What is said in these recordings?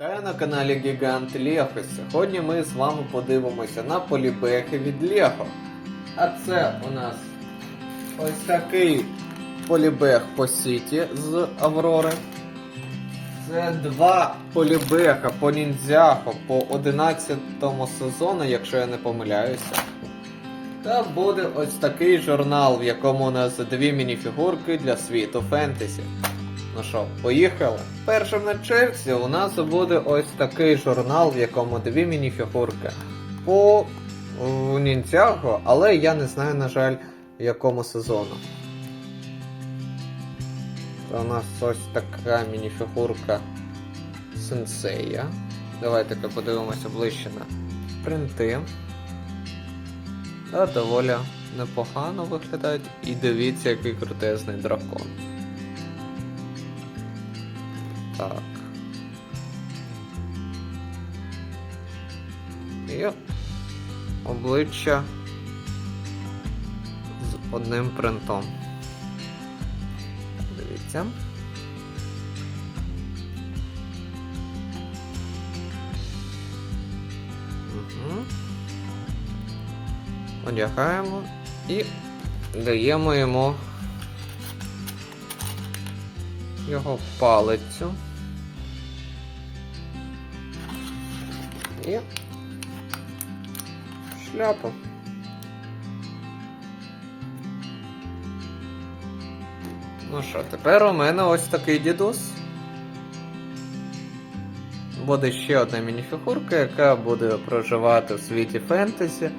Вітаю на каналі Гігант Лего. Сьогодні ми з вами подивимося на полібехи від Лего. А це у нас ось такий полібег по Сіті з Аврори. Це два полібеха по ніндзяхо по 11 сезону, якщо я не помиляюся. Та буде ось такий журнал, в якому у нас дві мініфігурки для світу фентезі. Ну що, поїхали? Першим на черзі у нас буде ось такий журнал, в якому дві мініфігурки по е, Ніндзяго, але я не знаю, на жаль, якому сезону. Це у нас ось така мініфігурка сенсея. Давайте-ка подивимося ближче на принти. Та доволі непогано виглядають. І дивіться, який крутезний дракон. Так. І обличчя з одним принтом. Дивіться. Одягаємо і даємо йому його палицю. І шляпу. Ну що, тепер у мене ось такий дідус. Буде ще одна мініфігурка, яка буде проживати в світі фентезі.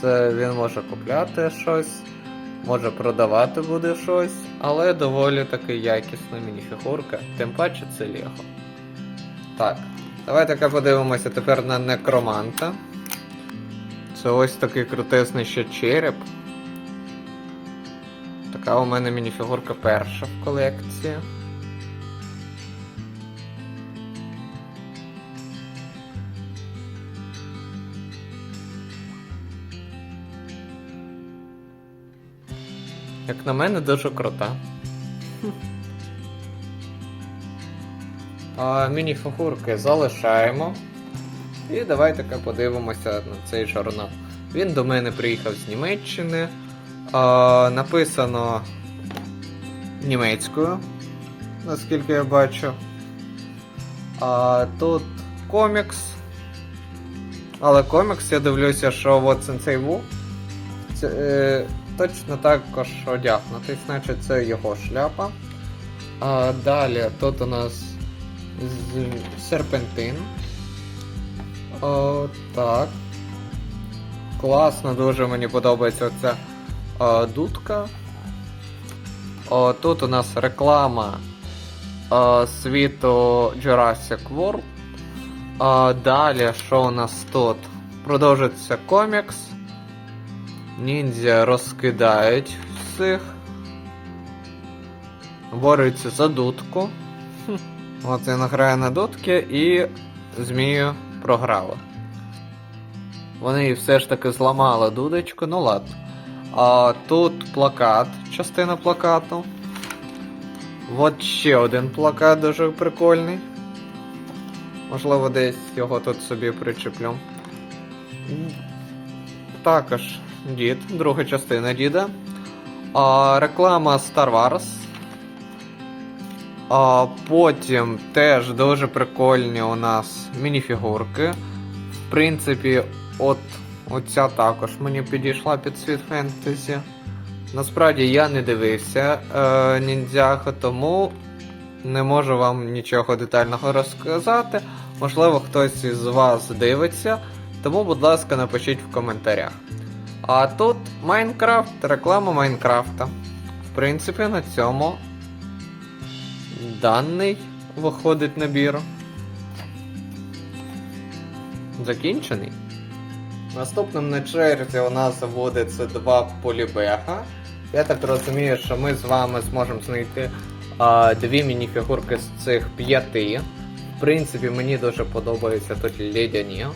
Це він може купляти щось, може продавати буде щось, але доволі таки якісна мініфігурка, тим паче це Лего. Так, давайте подивимося тепер на некроманта. Це ось такий крутесний ще череп. Така у мене мініфігурка перша в колекції. Як на мене, дуже крута. Мініфігурки залишаємо. І давайте-ка подивимося на цей журнал. Він до мене приїхав з Німеччини. А, написано німецькою, наскільки я бачу. А, тут комікс. Але комікс, я дивлюся, що от Сенсей Ву. Це, е, точно також одягнутий, значить це його шляпа. А, далі тут у нас з- серпентин. О, так. Класно, дуже мені подобається оця о, дудка. О, тут у нас реклама о, світу Jurassic World. О, далі, що у нас тут? Продовжується комікс. Ніндзя розкидають всіх. Борються за дудку. От він грає на дудки і змію програли. Вони все ж таки зламали дудочку, ну ладно. А тут плакат, частина плакату. От ще один плакат дуже прикольний. Можливо, десь його тут собі причеплю. Також дід, друга частина діда. А, реклама Star Wars. А, потім теж дуже прикольні у нас мініфігурки. В принципі, от оця також мені підійшла під світ фентезі. Насправді я не дивився е, ніндзяха, тому не можу вам нічого детального розказати. Можливо, хтось із вас дивиться, тому, будь ласка, напишіть в коментарях. А тут Майнкрафт, реклама Майнкрафта. В принципі, на цьому даний виходить набір. Закінчений. Наступним на черзі у нас це два полібега. Я так розумію, що ми з вами зможемо знайти а, дві мініфігурки з цих п'яти. В принципі, мені дуже подобаються тут лідяні.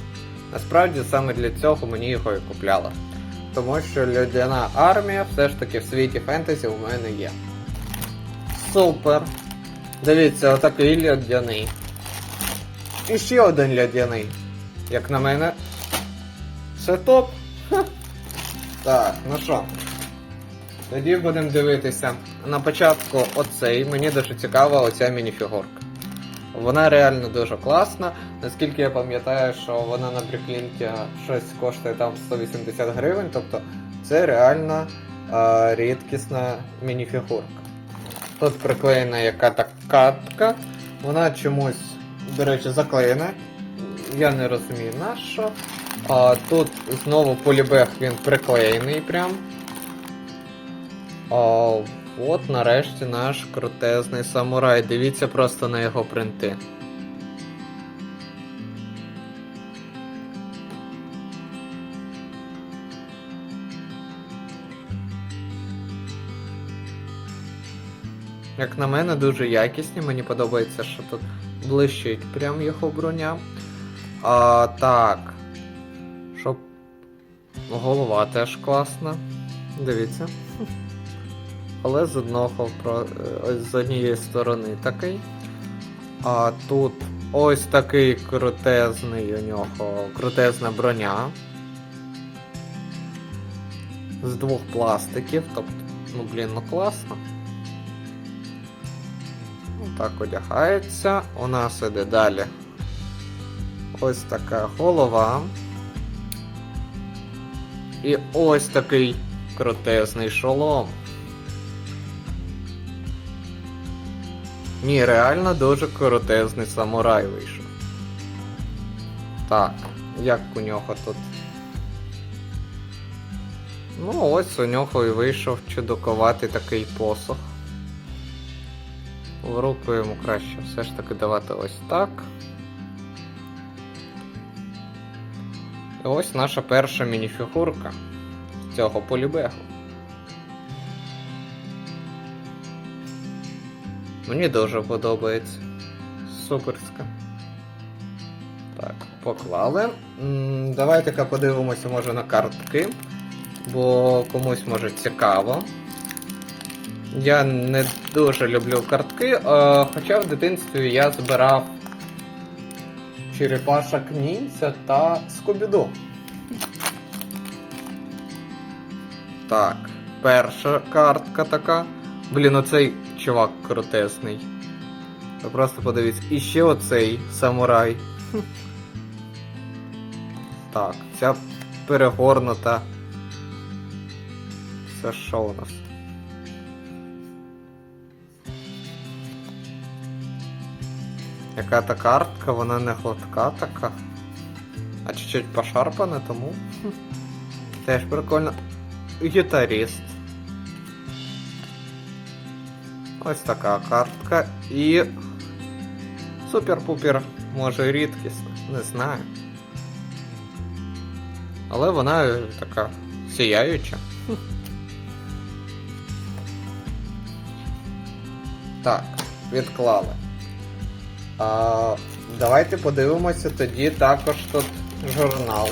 Насправді саме для цього мені його і купляла. Тому що льодяна армія все ж таки в світі фентезі у мене є. Супер! Дивіться, отакий льодяний. І ще один льодяний. Як на мене. Все топ. Ха. Так, ну що. Тоді будемо дивитися. На початку оцей. Мені дуже цікава оця мініфігурка. Вона реально дуже класна. Наскільки я пам'ятаю, що вона на Бріклінті щось коштує там 180 гривень, тобто це реально е, рідкісна мініфігурка. Тут приклеєна яка-то катка. Вона чомусь, до речі, заклеєна. Я не розумію на що. А, тут знову полібег він приклеєний прям. А, от нарешті наш крутезний самурай. Дивіться просто на його принти. Як на мене, дуже якісні. Мені подобається, що тут блищить прям його броня. А, так. Щоб. Голова теж класна. Дивіться. Але з одного е, з однієї сторони такий. А тут ось такий крутезний у нього крутезна броня. З двох пластиків, тобто, ну блін, ну класно. Так одягається. У нас іде далі. Ось така голова. І ось такий крутезний шолом. Ні, реально дуже крутезний самурай вийшов. Так, як у нього тут? Ну, ось у нього і вийшов чудокуватий такий посох. В руку йому краще все ж таки давати ось так. І ось наша перша мініфігурка з цього полібегу. Мені дуже подобається. Суперська. Так, поклали. Давайте-ка подивимося, може, на картки, бо комусь може цікаво. Я не дуже люблю картки, е, хоча в дитинстві я збирав черепашок ніндзя та скобіду. Так, перша картка така. Блін, оцей чувак крутесний. Ви просто подивіться. І ще оцей самурай. Так, ця перегорнута. Це що у нас? Яка та картка, вона не гладка така. А чуть-чуть пошарпана, тому. Теж прикольно. Гітаріст. Ось така картка. І. Супер-пупер, може рідкісна, не знаю. Але вона така сіяюча. Так, відклали. А, давайте подивимося тоді також тут журнал.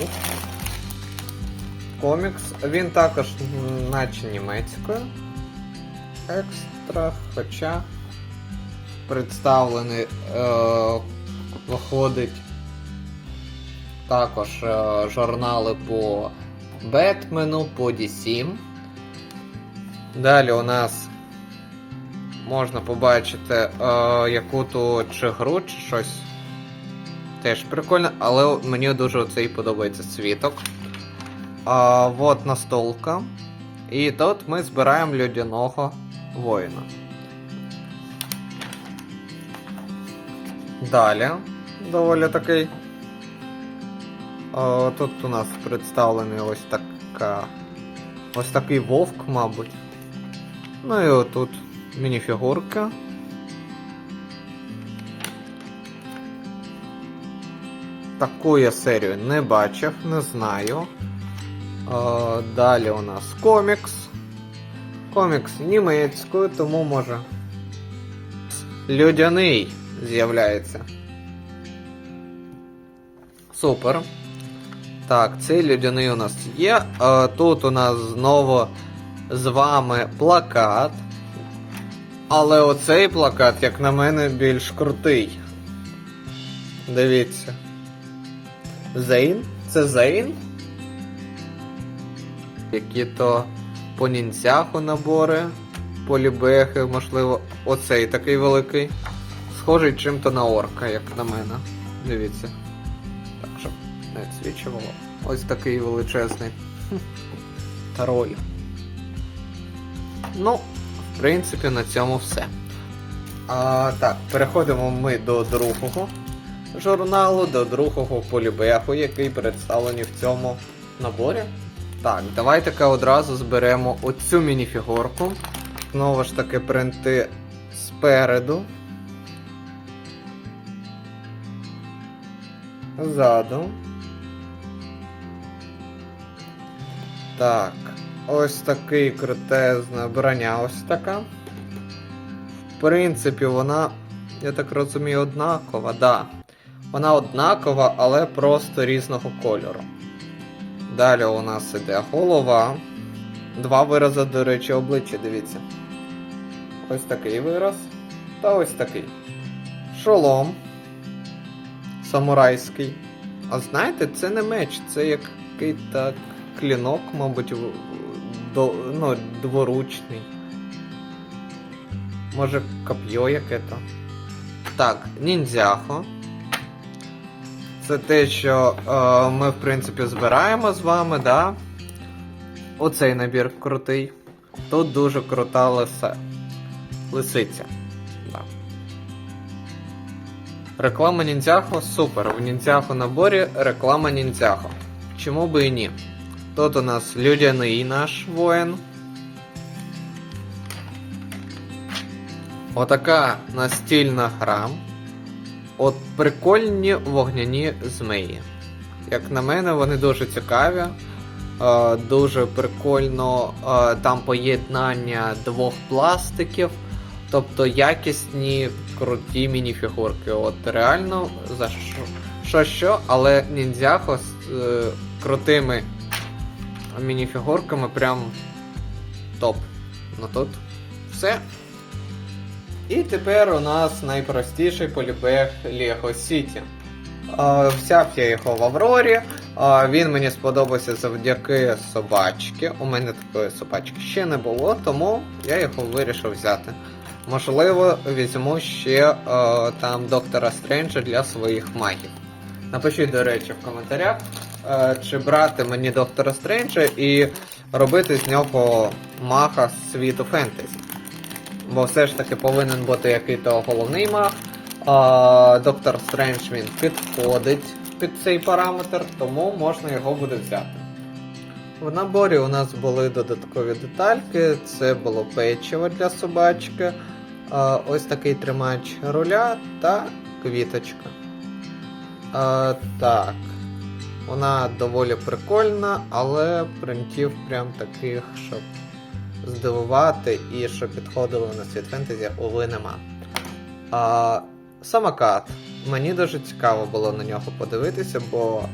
Комікс. Він також наче німецькою. Екстра, хоча представлений е, виходить також е, журнали по Бетмену, по DC. Далі у нас можна побачити е, яку то чи гру, чи щось. Теж прикольно, але мені дуже цей подобається світок. А, вот настолка. І тут ми збираємо людяного воїна. Далі. Доволі такий. Тут у нас представлений ось така. Ось такий вовк, мабуть. Ну і отут мініфігурка. Таку я серію не бачив, не знаю. Е, Далі у нас комікс. Комікс німецькою, тому може. Людяний з'являється. Супер. Так, цей людяний у нас є. Е, Тут у нас знову з вами плакат. Але оцей плакат, як на мене, більш крутий. Дивіться. Зейн? Це Зейн? Які то по ніндзяху набори, полібехи, можливо, оцей такий великий. Схожий чим-то на орка, як на мене. Дивіться. Так, щоб не відсвічувало. Ось такий величезний. Тарой. Ну, принципі, на цьому все. А, так, переходимо ми до другого журналу, до другого полібеху, який представлений в цьому наборі. Так, давайте-ка одразу зберемо оцю мініфігурку. Знову ж таки, принти спереду. Ззаду. Так, ось такий крутезна броня, ось така. В принципі, вона, я так розумію, однакова, да. Вона однакова, але просто різного кольору. Далі у нас іде голова. Два вирази, до речі, обличчя, дивіться. Ось такий вираз. Та ось такий. Шолом. Самурайський. А знаєте, це не меч, це який так клінок, мабуть, до, ну, дворучний. Може, коп'є яке-то. Так, ніндзяхо. Це те, що е, ми, в принципі, збираємо з вами, да? Оцей набір крутий. Тут дуже крута лиса. лисиця. Да. Реклама ніндзяхо супер. В ніндзяхо наборі реклама ніндзяхо. Чому би і ні? Тут у нас людяний наш воїн. Отака настільна гра. От прикольні вогняні змеї. Як на мене, вони дуже цікаві. Е, дуже прикольно е, там поєднання двох пластиків. Тобто якісні, круті мініфігурки. От реально за що, що, але ніндзяхо з е, крутими мініфігурками прям топ. Ну тут все. І тепер у нас найпростіший полібег City. Е, Взяв я його в Аврорі. Е, Він мені сподобався завдяки собачки. У мене такої собачки ще не було, тому я його вирішив взяти. Можливо, візьму ще е, там доктора Стренджа для своїх магів. Напишіть, до речі, в коментарях, чи брати мені доктора Стренджа і робити з нього мага з світу фентезі. Бо все ж таки повинен бути який-то головний маг. А, доктор Стрендж він підходить під цей параметр, тому можна його буде взяти. В наборі у нас були додаткові детальки, це було печиво для собачки, ось такий тримач руля та квіточка. Так. Вона доволі прикольна, але принтів прям таких, щоб здивувати і щоб підходили на світ фентезі, уви нема. А, самокат. Мені дуже цікаво було на нього подивитися, бо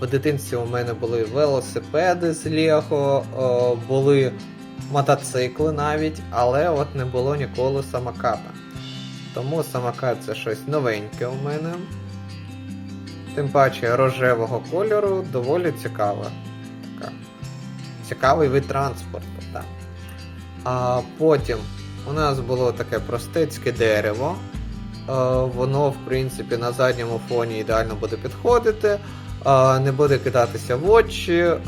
в дитинстві у мене були велосипеди з Лего, були мотоцикли навіть, але от не було ніколи самоката. Тому самокат це щось новеньке у мене. Тим паче рожевого кольору доволі цікаве. Така. Цікавий вид транспорту, так. А потім у нас було таке простецьке дерево. Е, Воно, в принципі, на задньому фоні ідеально буде підходити, е, не буде кидатися в очі е,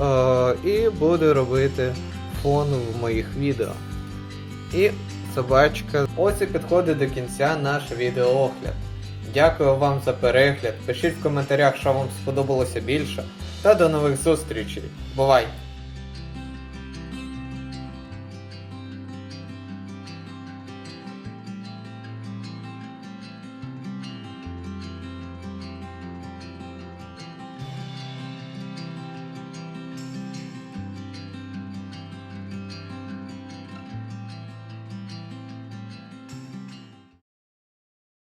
і буде робити фон в моїх відео. І собачка. Ось і підходить до кінця наш відеоогляд. Дякую вам за перегляд. Пишіть в коментарях, що вам сподобалося більше. Та до нових зустрічей. Бувай!